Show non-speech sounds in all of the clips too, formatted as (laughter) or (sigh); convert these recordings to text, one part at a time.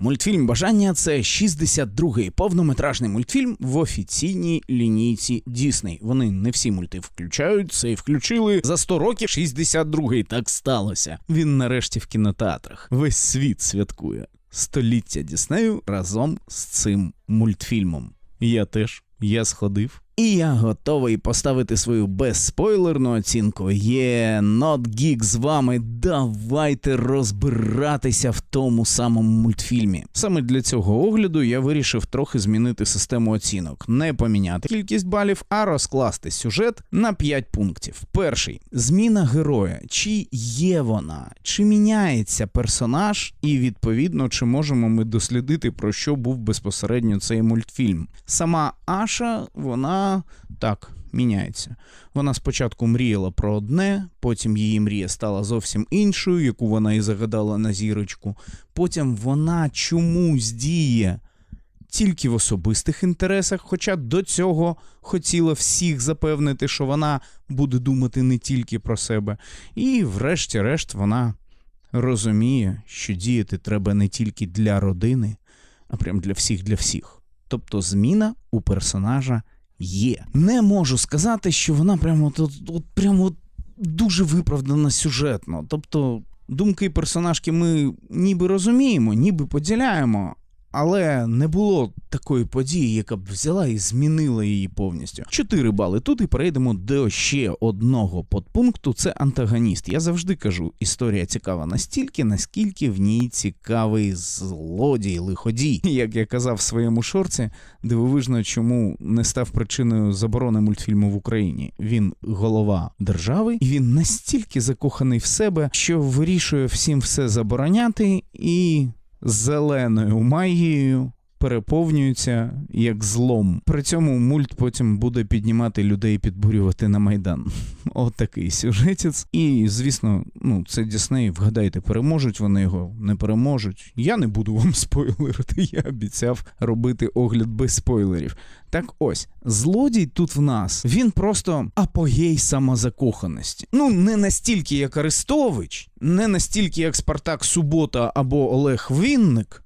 Мультфільм Бажання це 62-й повнометражний мультфільм в офіційній лінійці Дісней. Вони не всі мульти включають, це і включили за 100 років. 62-й так сталося. Він нарешті в кінотеатрах. Весь світ святкує століття Діснею разом з цим мультфільмом. Я теж я сходив. І я готовий поставити свою безспойлерну оцінку. Є Not Geek з вами. Давайте розбиратися в тому самому мультфільмі. Саме для цього огляду я вирішив трохи змінити систему оцінок, не поміняти кількість балів, а розкласти сюжет на 5 пунктів. Перший зміна героя. Чи є вона, чи міняється персонаж, і відповідно, чи можемо ми дослідити про що був безпосередньо цей мультфільм. Сама Аша, вона так міняється. Вона спочатку мріяла про одне, потім її мрія стала зовсім іншою, яку вона і загадала на зірочку. Потім вона чомусь діє тільки в особистих інтересах, хоча до цього хотіла всіх запевнити, що вона буде думати не тільки про себе. І, врешті-решт, вона розуміє, що діяти треба не тільки для родини, а прям для всіх для всіх. Тобто зміна у персонажа є. Не можу сказати, що вона прямо тут, от, прямо дуже виправдана сюжетно. Тобто, думки персонажки ми ніби розуміємо, ніби поділяємо. Але не було такої події, яка б взяла і змінила її повністю. Чотири бали тут і перейдемо до ще одного подпункту. Це антагоніст. Я завжди кажу, історія цікава настільки, наскільки в ній цікавий злодій, лиходій. Як я казав в своєму шорці, дивовижно, чому не став причиною заборони мультфільму в Україні. Він голова держави, і він настільки закоханий в себе, що вирішує всім все забороняти і зеленою магією переповнюється як злом. При цьому мульт потім буде піднімати людей підбурювати на майдан. (laughs) Отакий сюжетець. І звісно, ну це Дісней. Вгадайте, переможуть вони його, не переможуть. Я не буду вам (laughs) спойлерити. Я обіцяв робити огляд без спойлерів. Так ось, злодій тут в нас, він просто апогей самозакоханості. Ну, не настільки, як Арестович, не настільки, як Спартак Субота або Олег Вінник.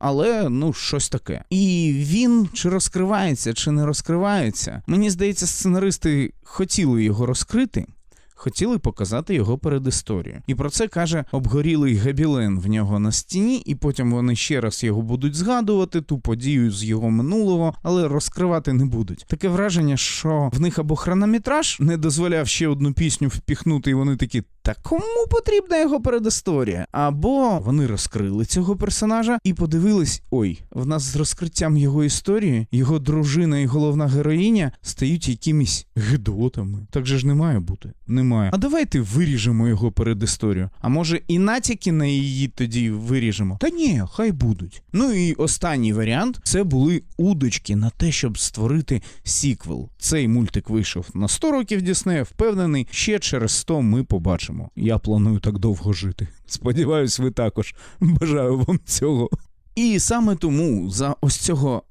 Але ну щось таке. І він чи розкривається, чи не розкривається. Мені здається, сценаристи хотіли його розкрити. Хотіли показати його передісторію. І про це каже обгорілий габілен в нього на стіні, і потім вони ще раз його будуть згадувати, ту подію з його минулого, але розкривати не будуть. Таке враження, що в них або хронометраж не дозволяв ще одну пісню впіхнути, і вони такі. Та кому потрібна його передісторія? Або вони розкрили цього персонажа і подивились: ой, в нас з розкриттям його історії, його дружина і головна героїня стають якимись гидотами. Так же ж не має бути. Немає. А давайте виріжемо його передісторію. А може і натяки на її тоді виріжемо? Та ні, хай будуть. Ну і останній варіант це були удочки на те, щоб створити сіквел. Цей мультик вийшов на 100 років Діснея, впевнений, ще через 100 ми побачимо. Я планую так довго жити. Сподіваюсь, ви також. Бажаю вам цього. І саме тому за ось цього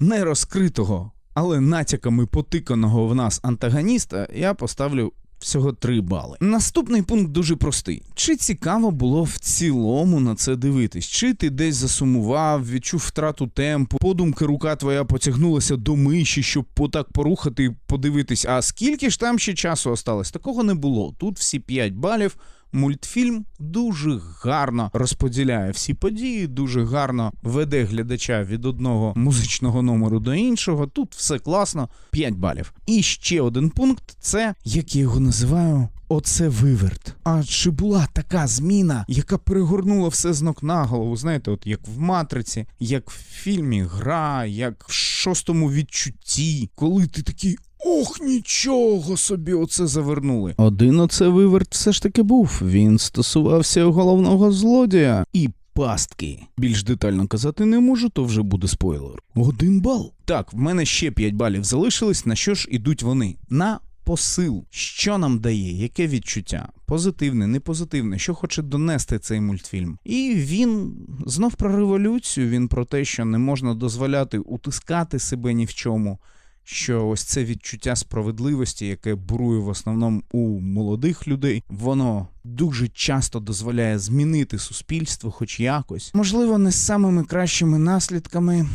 нерозкритого, але натяками потиканого в нас антагоніста я поставлю. Всього 3 бали. Наступний пункт дуже простий. Чи цікаво було в цілому на це дивитись? Чи ти десь засумував, відчув втрату темпу, подумки рука твоя потягнулася до миші, щоб потак порухати подивитись, а скільки ж там ще часу осталось? Такого не було. Тут всі 5 балів. Мультфільм дуже гарно розподіляє всі події, дуже гарно веде глядача від одного музичного номеру до іншого. Тут все класно, 5 балів. І ще один пункт це як я його називаю. Оце виверт. А чи була така зміна, яка перегорнула все з ног на голову? Знаєте, от як в матриці, як в фільмі Гра, як в шостому відчутті, коли ти такий. Ох, нічого собі, оце завернули. Один оце виверт все ж таки був. Він стосувався головного злодія і пастки. Більш детально казати не можу, то вже буде спойлер. Один бал. Так, в мене ще 5 балів залишилось. На що ж ідуть вони? На посил, що нам дає, яке відчуття? Позитивне, не позитивне, що хоче донести цей мультфільм. І він знов про революцію, він про те, що не можна дозволяти утискати себе ні в чому. Що ось це відчуття справедливості, яке бурує в основному у молодих людей, воно дуже часто дозволяє змінити суспільство, хоч якось. Можливо, не з самими кращими наслідками.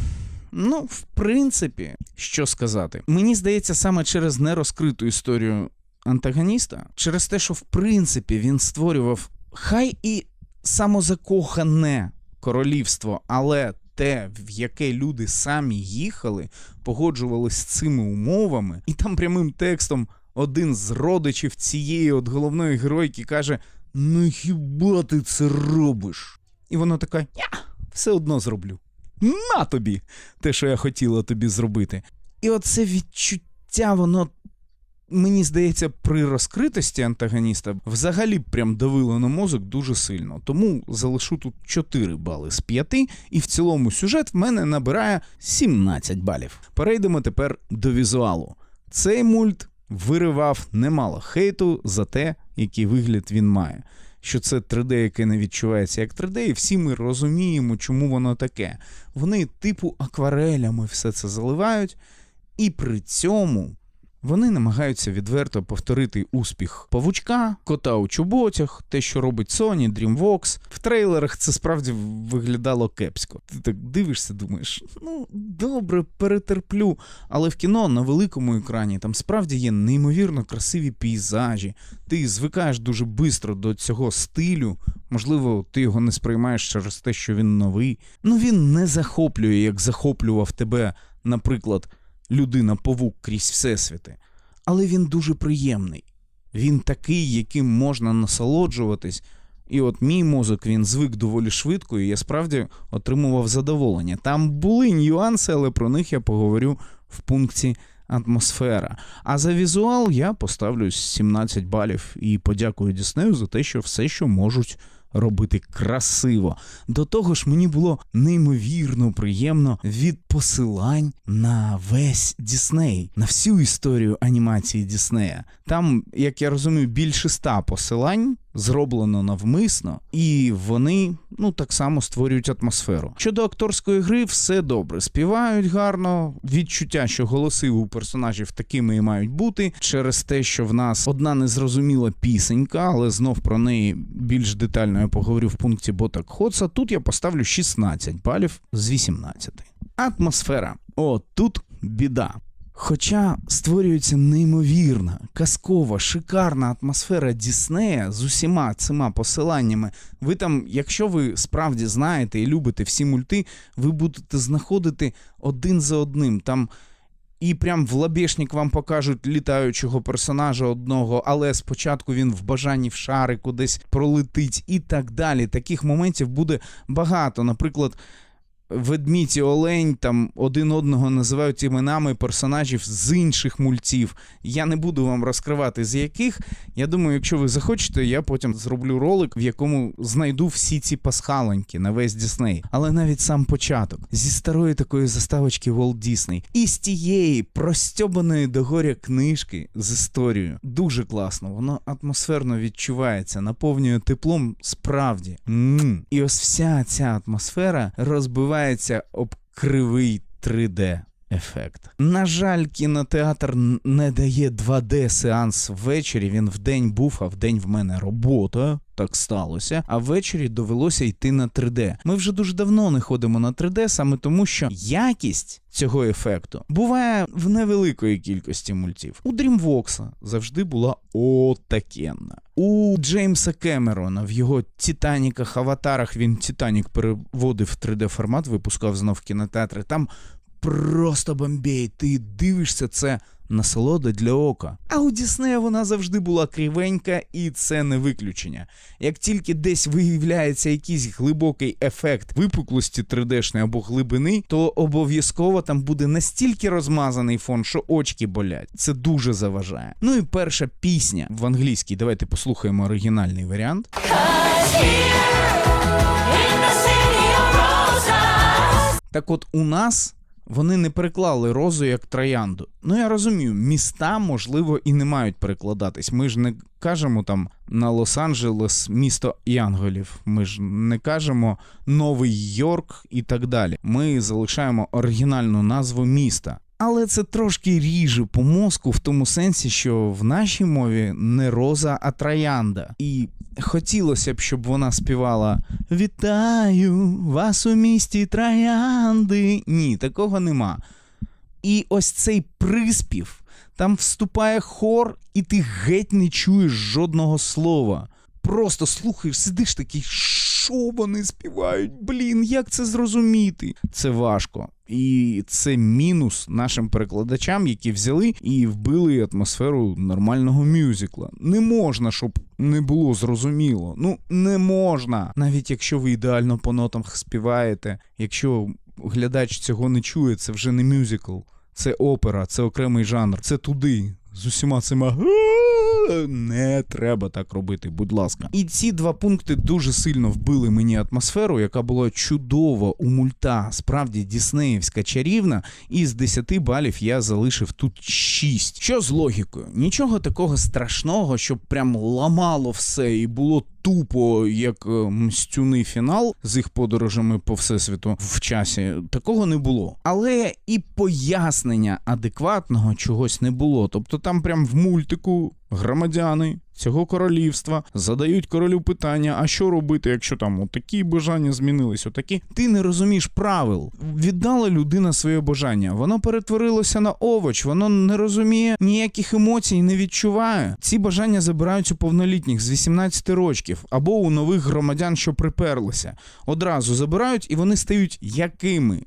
Ну, в принципі, що сказати, мені здається, саме через нерозкриту історію антагоніста, через те, що в принципі він створював хай і самозакохане королівство, але те, в яке люди самі їхали, погоджувалися з цими умовами, і там прямим текстом один з родичів цієї от головної геройки каже: Ну хіба ти це робиш? І вона така: Я все одно зроблю. На тобі! Те, що я хотіла тобі зробити. І оце відчуття, воно. Мені здається, при розкритості антагоніста взагалі прям давило на мозок дуже сильно. Тому залишу тут 4 бали з 5, і в цілому сюжет в мене набирає 17 балів. Перейдемо тепер до візуалу. Цей мульт виривав немало хейту за те, який вигляд він має. Що це 3D, яке не відчувається як 3D, і всі ми розуміємо, чому воно таке. Вони, типу, акварелями все це заливають, і при цьому вони намагаються відверто повторити успіх павучка, кота у чоботях, те, що робить Sony, DreamWorks. В трейлерах це справді виглядало кепсько. Ти так дивишся, думаєш, ну добре, перетерплю. Але в кіно на великому екрані там справді є неймовірно красиві пейзажі. Ти звикаєш дуже швидко до цього стилю. Можливо, ти його не сприймаєш через те, що він новий. Ну він не захоплює, як захоплював тебе, наприклад людина-павук крізь всесвіти, але він дуже приємний. Він такий, яким можна насолоджуватись. І от мій мозок він звик доволі швидко, і я справді отримував задоволення. Там були нюанси, але про них я поговорю в пункті атмосфера. А за візуал я поставлю 17 балів і подякую Діснею за те, що все, що можуть робити красиво. До того ж, мені було неймовірно приємно від посилань на весь Дісней, на всю історію анімації Діснея. Там, як я розумію, більше ста посилань. Зроблено навмисно, і вони ну так само створюють атмосферу. Щодо акторської гри, все добре. Співають гарно. Відчуття, що голоси у персонажів такими і мають бути, через те, що в нас одна незрозуміла пісенька, але знов про неї більш детально я поговорю в пункті Ботак Хотса. Тут я поставлю 16 балів з 18. Атмосфера. О, тут біда. Хоча створюється неймовірна, казкова, шикарна атмосфера Діснея з усіма цими посиланнями, ви там, якщо ви справді знаєте і любите всі мульти, ви будете знаходити один за одним. Там і прям в лабешник вам покажуть літаючого персонажа одного, але спочатку він в бажанні в шари кудись пролетить і так далі. Таких моментів буде багато. Наприклад ведмідь і олень там один одного називають іменами персонажів з інших мультів. Я не буду вам розкривати з яких. Я думаю, якщо ви захочете, я потім зроблю ролик, в якому знайду всі ці пасхалоньки на весь Дісней. Але навіть сам початок зі старої такої заставочки Walt Disney і з тієї простьобаної догоря книжки з історією. Дуже класно, воно атмосферно відчувається, наповнює теплом справді. М-м. І ось вся ця атмосфера розбиває розбивається об кривий 3D. Ефект. На жаль, кінотеатр не дає 2D сеанс ввечері. Він вдень був, а вдень в мене робота. Так сталося. А ввечері довелося йти на 3D. Ми вже дуже давно не ходимо на 3D, саме тому, що якість цього ефекту буває в невеликої кількості мультів. У DreamWorks завжди була отакенна. У Джеймса Кемерона в його Титаніках, аватарах він Титанік переводив в 3D формат, випускав знов кінотеатри. Там просто бомбей. Ти дивишся це насолода для ока. А у Діснея вона завжди була кривенька, і це не виключення. Як тільки десь виявляється якийсь глибокий ефект випуклості 3D-шної або глибини, то обов'язково там буде настільки розмазаний фон, що очки болять. Це дуже заважає. Ну і перша пісня в англійській. Давайте послухаємо оригінальний варіант. Так от у нас вони не переклали розу як троянду. Ну я розумію, міста, можливо, і не мають перекладатись. Ми ж не кажемо там на Лос-Анджелес місто Янголів. Ми ж не кажемо Новий Йорк і так далі. Ми залишаємо оригінальну назву міста. Але це трошки ріже по мозку в тому сенсі, що в нашій мові не роза, а троянда. І хотілося б, щоб вона співала Вітаю вас у місті троянди. Ні, такого нема. І ось цей приспів, там вступає хор, і ти геть не чуєш жодного слова. Просто слухаєш, сидиш такий, що вони співають? Блін, як це зрозуміти? Це важко. І це мінус нашим перекладачам, які взяли і вбили атмосферу нормального мюзикла. Не можна, щоб не було зрозуміло. Ну, не можна. Навіть якщо ви ідеально по нотам співаєте, якщо глядач цього не чує, це вже не мюзикл. Це опера, це окремий жанр, це туди. З усіма цими. Не треба так робити, будь ласка. І ці два пункти дуже сильно вбили мені атмосферу, яка була чудова у мульта, справді діснеївська чарівна. І з 10 балів я залишив тут 6. Що з логікою? Нічого такого страшного, щоб прям ламало все і було тупо, як е, мстюний фінал з їх подорожами по всесвіту в часі. Такого не було. Але і пояснення адекватного чогось не було. Тобто там прям в мультику громадяни цього королівства задають королю питання: а що робити, якщо там отакі бажання змінились, отакі. Ти не розумієш правил. Віддала людина своє бажання. Воно перетворилося на овоч, воно не розуміє ніяких емоцій, не відчуває. Ці бажання забирають у повнолітніх з 18 років або у нових громадян, що приперлися. Одразу забирають і вони стають якими.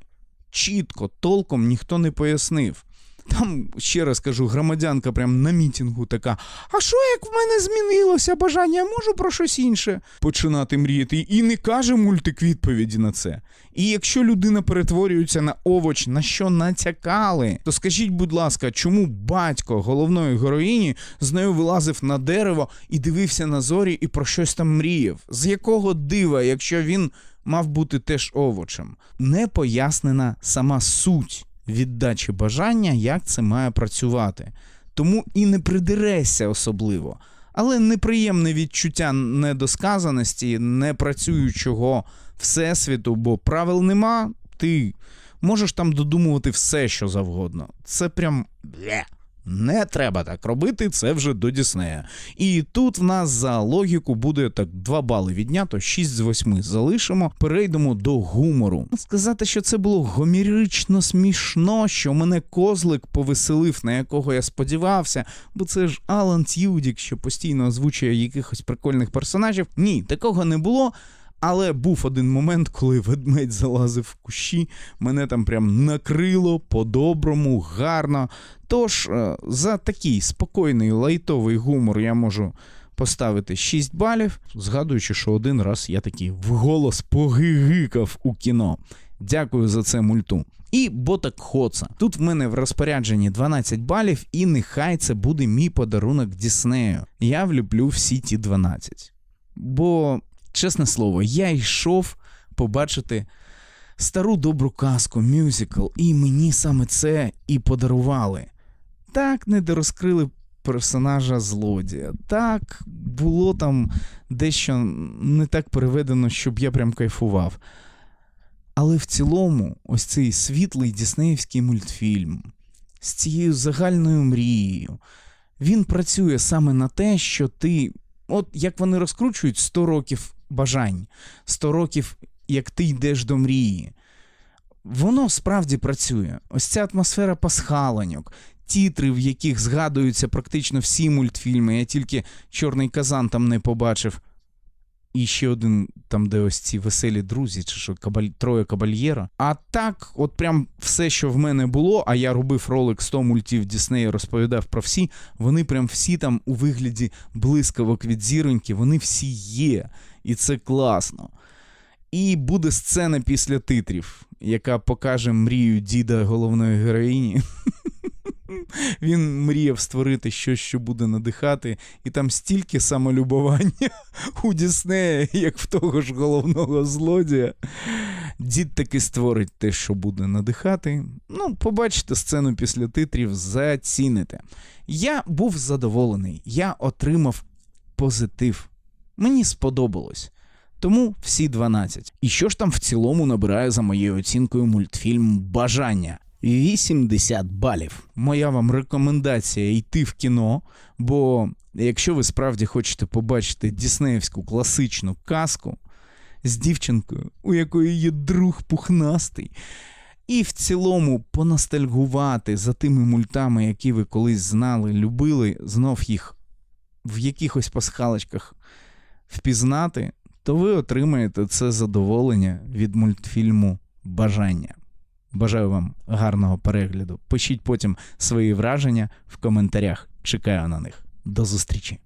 Чітко, толком ніхто не пояснив. Там, ще раз кажу, громадянка прям на мітінгу така: а що як в мене змінилося бажання, можу про щось інше починати мріяти. І не каже мультик відповіді на це. І якщо людина перетворюється на овоч, на що натякали, то скажіть, будь ласка, чому батько головної героїні з нею вилазив на дерево і дивився на зорі і про щось там мріяв? З якого дива, якщо він мав бути теж овочем? Не пояснена сама суть віддачі бажання, як це має працювати. Тому і не придерешся особливо. Але неприємне відчуття недосказаності, непрацюючого всесвіту, бо правил нема, ти можеш там додумувати все, що завгодно. Це прям. Не треба так робити, це вже до Діснея. І тут в нас за логіку буде так 2 бали віднято, 6 з 8 залишимо. Перейдемо до гумору. Сказати, що це було гомірично смішно, що мене козлик повеселив, на якого я сподівався, бо це ж Алан Т'юдік, що постійно озвучує якихось прикольних персонажів. Ні, такого не було. Але був один момент, коли ведмедь залазив в кущі, мене там прям накрило по-доброму, гарно. Тож е, за такий спокійний лайтовий гумор я можу поставити 6 балів, згадуючи, що один раз я такий вголос погигикав у кіно. Дякую за це мульту. І Ботак Хоца. Тут в мене в розпорядженні 12 балів, і нехай це буде мій подарунок Діснею. Я влюблю всі ті 12. Бо чесне слово, я йшов побачити стару добру казку, мюзикл, і мені саме це і подарували. Так не дорозкрили персонажа злодія. Так, було там дещо не так переведено, щоб я прям кайфував. Але в цілому, ось цей світлий діснеївський мультфільм з цією загальною мрією, він працює саме на те, що ти, от як вони розкручують 100 років бажань, 100 років, як ти йдеш до мрії. Воно справді працює. Ось ця атмосфера пасхалоньок, тітри, в яких згадуються практично всі мультфільми. Я тільки Чорний казан там не побачив. І ще один, там, де ось ці веселі друзі, чи що кабаль... троє кабальєра. А так, от прям все, що в мене було, а я робив ролик 100 мультів Діснея, розповідав про всі, вони прям всі там у вигляді блискавок від зіроньки, вони всі є. І це класно. І буде сцена після титрів, яка покаже мрію діда головної героїні. (laughs) (laughs) Він мріяв створити щось, що буде надихати, і там стільки самолюбування (laughs) у Діснея, як в того ж головного злодія. Дід таки створить те, що буде надихати. Ну, побачите сцену після титрів, заціните. Я був задоволений, я отримав позитив. Мені сподобалось. Тому всі 12. І що ж там в цілому набирає за моєю оцінкою мультфільм Бажання? 80 балів. Моя вам рекомендація йти в кіно, бо якщо ви справді хочете побачити діснеївську класичну казку з дівчинкою, у якої є друг пухнастий, і в цілому поностальгувати за тими мультами, які ви колись знали, любили, знов їх в якихось пасхалочках впізнати, то ви отримаєте це задоволення від мультфільму Бажання. Бажаю вам гарного перегляду. Пишіть потім свої враження в коментарях. Чекаю на них. До зустрічі!